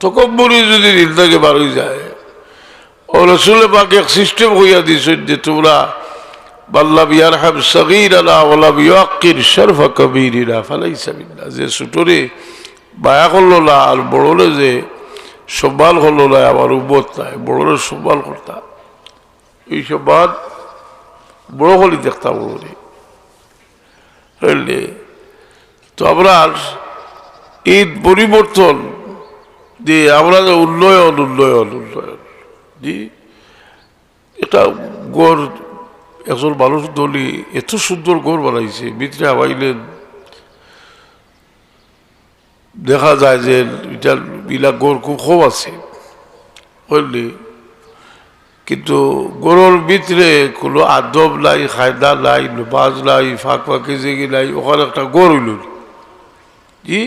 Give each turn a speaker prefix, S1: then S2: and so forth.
S1: তকব্বরি যদি দিল থেকে বার যায়। ও রসুলের পাকে এক সিস্টেম হইয়া দিয়েছেন যে, তোমরা, বাল্লা বিয়ার হাব সগির আলা ওলা বিয়াকির শরফা কবিরা ফালাইসা যে সুটোরে বায়া করল না, আর যে সম্মান করল না, আমার উম্মত নাই বড়লে সম্মান করতাম এই সম্মান বড় হলি দেখতাম বড়রে। তো আমরা ঈদ পরিবর্তন যে আমরা উন্নয়ন উন্নয়ন উন্নয়ন। জি, এটা গড়, একজন মানুষ দলি এত সুন্দর গড় বানাইছে ভিতরে আবাইলেন দেখা যায় যে এটা বিলাক গড় খুব কম আছে, বুঝলি? কিন্তু গরুর ভিতরে কোনো আদব নাই, খায়দা নাই বাজ নাই ফাঁক ফাঁকি জেগি নাই, ওখানে একটা গরু হইল। জি?